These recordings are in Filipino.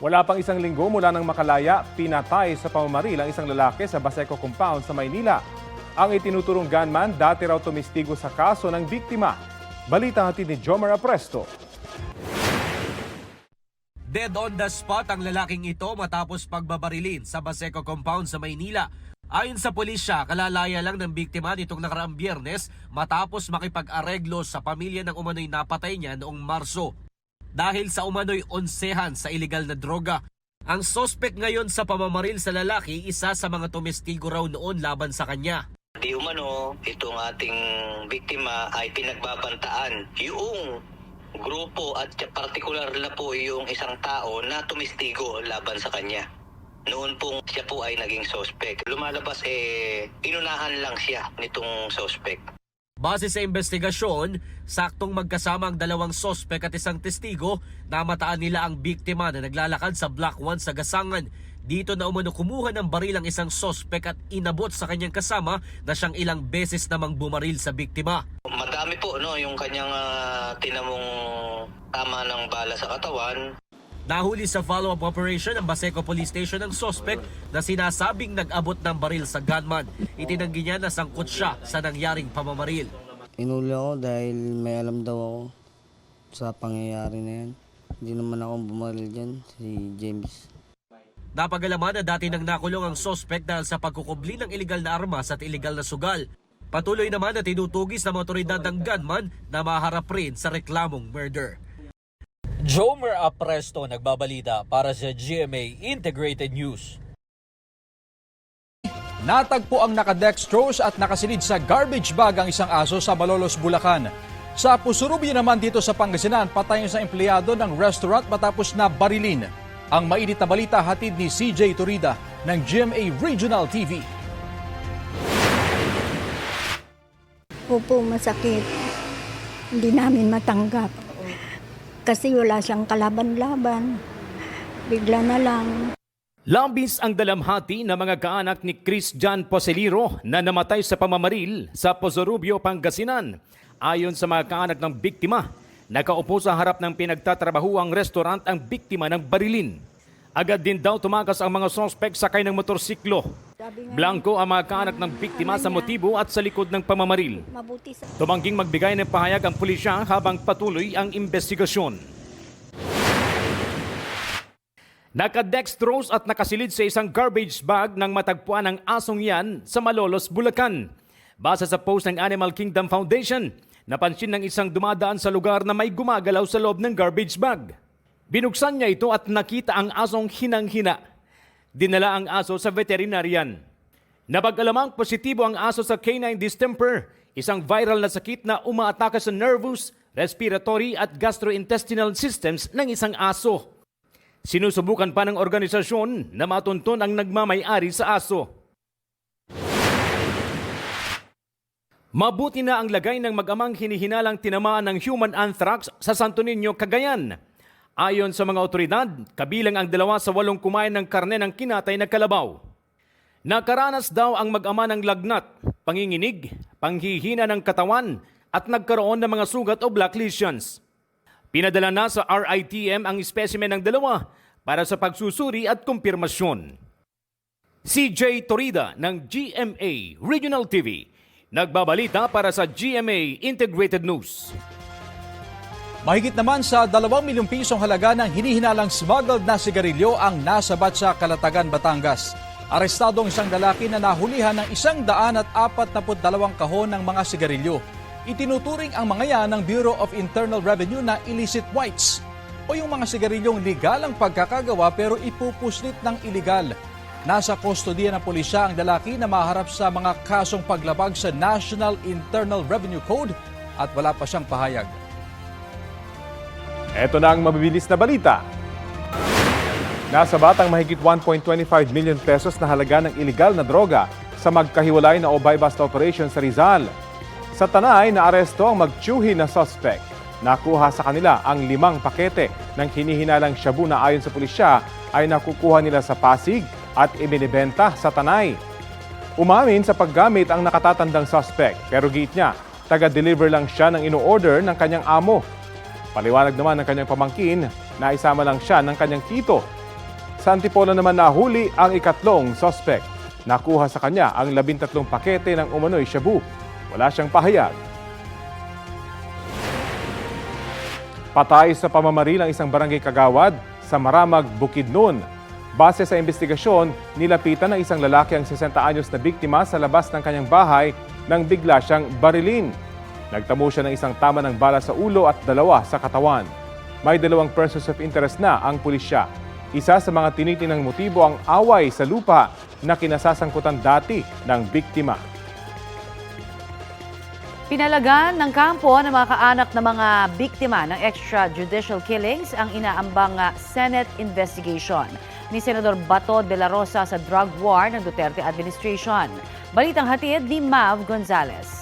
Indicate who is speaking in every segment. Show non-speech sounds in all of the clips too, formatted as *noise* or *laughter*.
Speaker 1: Wala pang isang linggo mula nang makalaya, pinatay sa pamamaril ang isang lalaki sa Baseco Compound sa Maynila. Ang itinuturong gunman dati raw tumistigo sa kaso ng biktima. Balita hatid ni Jomar Apresto.
Speaker 2: Dead on the spot ang lalaking ito matapos pagbabarilin sa Baseco Compound sa Maynila. Ayon sa pulisya, kalalaya lang ng biktima nitong nakaraang biyernes matapos makipag-areglo sa pamilya ng umano'y napatay niya noong Marso. Dahil sa umano'y onsehan sa ilegal na droga. Ang sospek ngayon sa pamamaril sa lalaki, isa sa mga tumestigo raw noon laban sa kanya.
Speaker 3: Di umano, itong ating biktima ay pinagbabantaan yung grupo at partikular na po yung isang tao na tumistigo laban sa kanya. Noon pong siya po ay naging suspect. Lumalabas eh, inunahan lang siya nitong suspect.
Speaker 2: Base sa investigasyon, saktong magkasama ang dalawang sospek at isang testigo na mataan nila ang biktima na naglalakad sa Block 1 sa Gasangan. Dito na umano kumuha ng baril ang isang sospek at inabot sa kanyang kasama na siyang ilang beses namang bumaril sa biktima.
Speaker 3: Madami po no yung kanyang ah, tinamong tama ng bala sa katawan.
Speaker 2: Nahuli sa follow-up operation ng Baseco Police Station ang sospek na sinasabing nag-abot ng baril sa gunman. Itinanggi niya na sangkot siya sa nangyaring pamamaril.
Speaker 4: Inuli ako dahil may alam daw ako sa pangyayari na yan. Hindi naman ako bumaril dyan, si James.
Speaker 2: Napagalaman na dati nang nakulong ang sospek dahil sa pagkukubli ng iligal na armas at iligal na sugal. Patuloy naman na tinutugis ng otoridad ng gunman na maharap rin sa reklamong murder.
Speaker 5: Jomer Apresto nagbabalita para sa GMA Integrated News.
Speaker 6: Natagpo ang nakadextrose at nakasilid sa garbage bag ang isang aso sa Malolos, Bulacan. Sa Pusurubyo naman dito sa Pangasinan, patay ang isang empleyado ng restaurant matapos na barilin. Ang mainit na balita hatid ni CJ Turida ng GMA Regional TV.
Speaker 7: Opo, masakit. Hindi namin matanggap. Kasi wala siyang kalaban-laban. Bigla na lang.
Speaker 8: Labis ang dalamhati ng mga kaanak ni Chris John Poseliro na namatay sa pamamaril sa Pozorubio, Pangasinan. Ayon sa mga kaanak ng biktima, nakaupo sa harap ng pinagtatrabahuang restaurant ang biktima ng barilin. Agad din daw tumakas ang mga sospek sakay ng motorsiklo. Blanco ang mga kaanak ng biktima sa motibo at sa likod ng pamamaril. Tumangging magbigay ng pahayag ang pulisya habang patuloy ang investigasyon. Nakadextrose at nakasilid sa isang garbage bag ng matagpuan ng asong yan sa Malolos, Bulacan. Base sa post ng Animal Kingdom Foundation, napansin ng isang dumadaan sa lugar na may gumagalaw sa loob ng garbage bag. Binuksan niya ito at nakita ang asong hinang-hina. Dinala ang aso sa veterinarian. Napag-alamang positibo ang aso sa canine distemper, isang viral na sakit na umaatake sa nervous, respiratory at gastrointestinal systems ng isang aso. Sinusubukan pa ng organisasyon na matunton ang nagmamay-ari sa aso. Mabuti na ang lagay ng mag-amang hinihinalang tinamaan ng human anthrax sa Santo Niño, Cagayan. Ayon sa mga otoridad, kabilang ang dalawa sa walong kumain ng karne ng kinatay na kalabaw. Nakaranas daw ang mag-ama ng lagnat, panginginig, panghihina ng katawan at nagkaroon ng mga sugat o black lesions. Pinadala na sa RITM ang specimen ng dalawa para sa pagsusuri at kumpirmasyon. CJ Torida ng GMA Regional TV, nagbabalita para sa GMA Integrated News.
Speaker 6: Mahigit naman sa 2 milyong pisong halaga ng hinihinalang smuggled na sigarilyo ang nasabat sa Kalatagan, Batangas. Arestado ang isang lalaki na nahulihan ng isang daan at apat dalawang kahon ng mga sigarilyo. Itinuturing ang mga yan ng Bureau of Internal Revenue na illicit whites o yung mga sigarilyong legal ang pagkakagawa pero ipupuslit ng illegal. Nasa kustodiya ng pulisya ang lalaki na maharap sa mga kasong paglabag sa National Internal Revenue Code at wala pa siyang pahayag.
Speaker 1: Ito na ang mabibilis na balita. Nasa batang mahigit 1.25 million pesos na halaga ng iligal na droga sa magkahiwalay na Obay Basta Operation sa Rizal. Sa Tanay, naaresto ang magtsuhi na suspect. Nakuha sa kanila ang limang pakete ng hinihinalang shabu na ayon sa pulisya ay nakukuha nila sa Pasig at ibinibenta sa Tanay. Umamin sa paggamit ang nakatatandang suspect pero giit niya, taga-deliver lang siya ng ino-order ng kanyang amo. Paliwanag naman ng kanyang pamangkin na isama lang siya ng kanyang tito Sa Antipolo naman nahuli ang ikatlong suspect. Nakuha sa kanya ang labintatlong pakete ng umano'y shabu. Wala siyang pahayag. Patay sa pamamaril ang isang barangay kagawad sa Maramag, Bukidnon. Base sa investigasyon, nilapitan ng isang lalaki ang 60 anyos na biktima sa labas ng kanyang bahay nang bigla siyang barilin. Nagtamo siya ng isang tama ng bala sa ulo at dalawa sa katawan. May dalawang persons of interest na ang pulisya. Isa sa mga tinitinang motibo ang away sa lupa na kinasasangkutan dati ng biktima.
Speaker 9: Pinalagan ng kampo ng mga kaanak ng mga biktima ng extrajudicial killings ang inaambang ah, Senate investigation ni Senador Bato de la Rosa sa drug war ng Duterte administration. Balitang hatid ni Mav Gonzalez.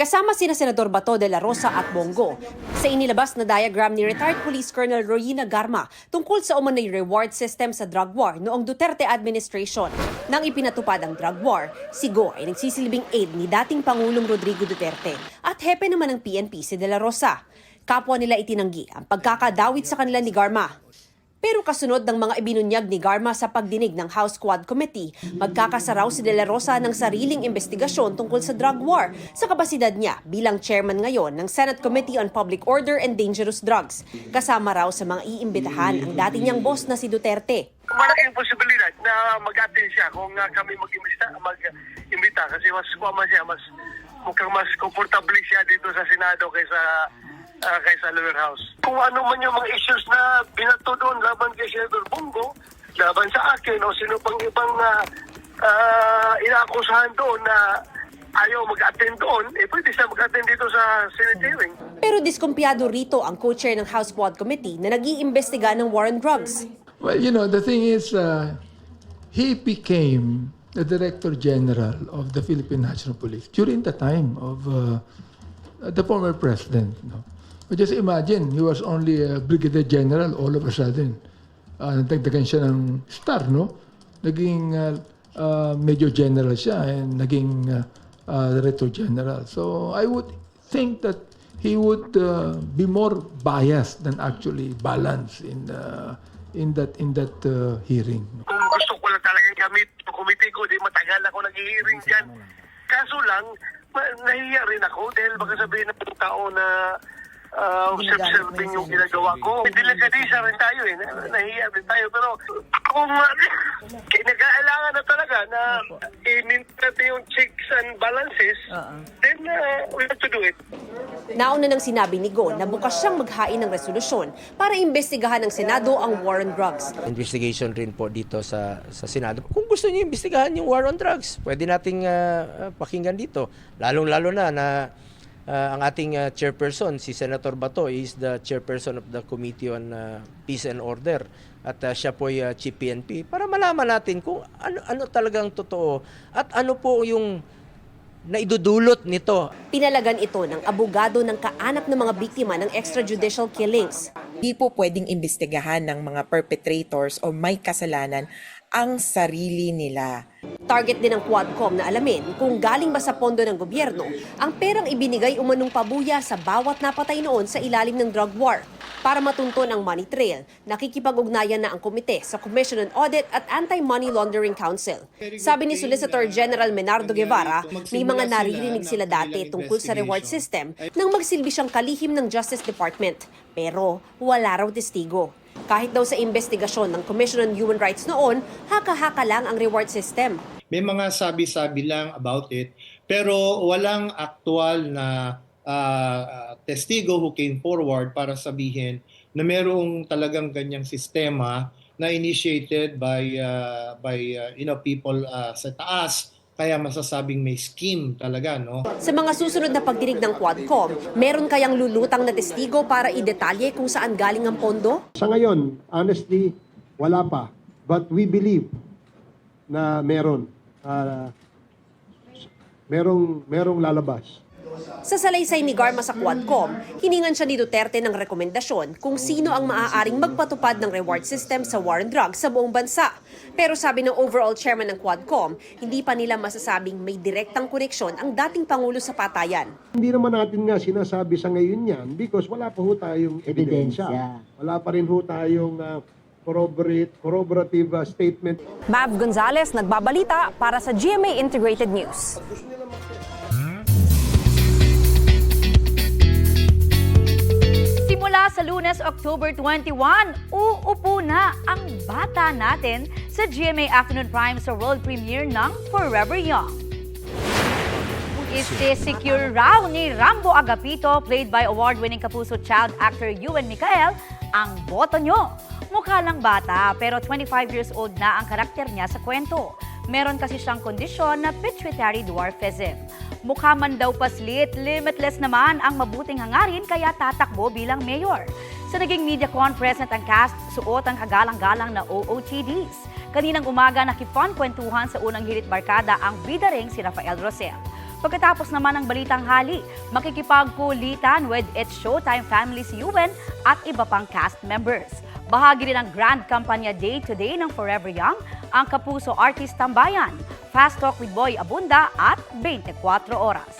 Speaker 10: Kasama sina Senador Bato de la Rosa at Bongo sa inilabas na diagram ni retired Police Colonel Royina Garma tungkol sa umano'y reward system sa drug war noong Duterte administration. Nang ipinatupad ang drug war, si Go ay nagsisilbing aid ni dating Pangulong Rodrigo Duterte at hepe naman ng PNP si de la Rosa. Kapwa nila itinanggi ang pagkakadawit sa kanila ni Garma. Pero kasunod ng mga ibinunyag ni Garma sa pagdinig ng House Quad Committee, magkakasaraw si De La Rosa ng sariling investigasyon tungkol sa drug war sa kapasidad niya bilang chairman ngayon ng Senate Committee on Public Order and Dangerous Drugs. Kasama raw sa mga iimbitahan ang dati niyang boss na si Duterte.
Speaker 11: malaking posibilidad na mag-attend siya kung uh, kami mag-imbita, mag-imbita kasi mas kuwaman siya, mas mukhang mas komportable siya dito sa Senado kaysa uh, kaysa lower house. Kung ano man yung mga issues na binato doon laban kay Senator Bongo, laban sa akin o sino pang ibang uh, uh, inaakusahan doon na ayaw mag-attend doon, eh pwede siya mag-attend dito sa Senate hearing.
Speaker 10: Pero diskumpiyado rito ang co-chair ng House Quad Committee na nag-iimbestiga ng war on drugs.
Speaker 12: Well, you know, the thing is, uh, he became the Director General of the Philippine National Police during the time of uh, the former president. No? But just imagine, he was only a Brigadier General all of a sudden. Uh, nagdagdagan siya ng star, no? Naging uh, uh, Major General siya and naging uh, uh, Director General. So I would think that he would uh, be more biased than actually balanced in uh, in that in that uh, hearing.
Speaker 11: Kung gusto ko lang talagang gamit yung committee ko, di matagal ako nag-hearing dyan. Kaso lang, nahiya rin ako dahil baka sabihin ng tao na uh, self-serving yung ginagawa ko. Delikadisa rin tayo eh. Na- Nahiya rin tayo. Pero kung uh, *laughs* kinakailangan na talaga na i-maintain yung checks and balances, then uh, we have to do it.
Speaker 10: Nauna nang sinabi ni Go na bukas siyang maghain ng resolusyon para imbestigahan ng Senado ang war on drugs.
Speaker 13: investigation rin po dito sa sa Senado. Kung gusto niyo imbestigahan yung war on drugs, pwede nating ah, ah, pakinggan dito. Lalong-lalo na na ah, ang ating ah, chairperson si Senator Bato is the chairperson of the Committee on ah, Peace and Order. At ah, siya po ay ah, chief PNP para malaman natin kung ano ano talagang totoo at ano po yung naidudulot nito.
Speaker 10: Pinalagan ito ng abogado ng kaanak ng mga biktima ng extrajudicial killings.
Speaker 14: Di po pwedeng imbestigahan ng mga perpetrators o may kasalanan ang sarili nila.
Speaker 10: Target din ng Quadcom na alamin kung galing ba sa pondo ng gobyerno ang perang ibinigay umanong pabuya sa bawat napatay noon sa ilalim ng drug war. Para matunton ang money trail, nakikipag-ugnayan na ang komite sa Commission on Audit at Anti-Money Laundering Council. Sabi ni Solicitor General Menardo Guevara, may mga naririnig sila dati tungkol sa reward system nang magsilbi siyang kalihim ng Justice Department. Pero wala raw testigo. Kahit daw sa investigasyon ng Commission on Human Rights noon, haka-haka lang ang reward system.
Speaker 15: May mga sabi-sabi lang about it, pero walang aktual na ah, testigo who came forward para sabihin na merong talagang ganyang sistema na initiated by ah, by ah, you know people ah, sa taas kaya masasabing may scheme talaga no
Speaker 10: Sa mga susunod na pagdinig ng Quadcom, meron kayang lulutang na testigo para idetalye kung saan galing ang pondo?
Speaker 11: Sa ngayon, honestly, wala pa. But we believe na meron. Ah, merong, merong lalabas.
Speaker 10: Sa salaysay ni Garma sa Quadcom, hiningan siya ni Duterte ng rekomendasyon kung sino ang maaaring magpatupad ng reward system sa war on drugs sa buong bansa. Pero sabi ng overall chairman ng Quadcom, hindi pa nila masasabing may direktang koneksyon ang dating Pangulo sa patayan.
Speaker 16: Hindi naman natin nga sinasabi sa ngayon yan because wala pa ho tayong ebidensya. Wala pa rin ho tayong uh, corroborate, corroborative uh, statement.
Speaker 10: Mav Gonzalez, nagbabalita para sa GMA Integrated News.
Speaker 9: Simula sa lunes, October 21, uupo na ang bata natin sa GMA Afternoon Prime sa world premiere ng Forever Young. Isi-secure raw ni Rambo Agapito, played by award-winning Kapuso child actor Ewan Micael, ang boto nyo. Mukha lang bata, pero 25 years old na ang karakter niya sa kwento. Meron kasi siyang kondisyon na pituitary dwarfism. Mukha man daw paslit, limitless naman ang mabuting hangarin kaya tatakbo bilang mayor. Sa naging media conference ang cast, suot ang kagalang-galang na OOTDs. Kaninang umaga nakipon kwentuhan sa unang hirit barkada ang bida ring si Rafael Rosel. Pagkatapos naman ng balitang hali, makikipagkulitan with its Showtime family si Yuwen at iba pang cast members. Bahagi rin ng Grand Campanya Day Today ng Forever Young, ang Kapuso Artist Tambayan, Fast Talk with Boy Abunda at 24 Oras.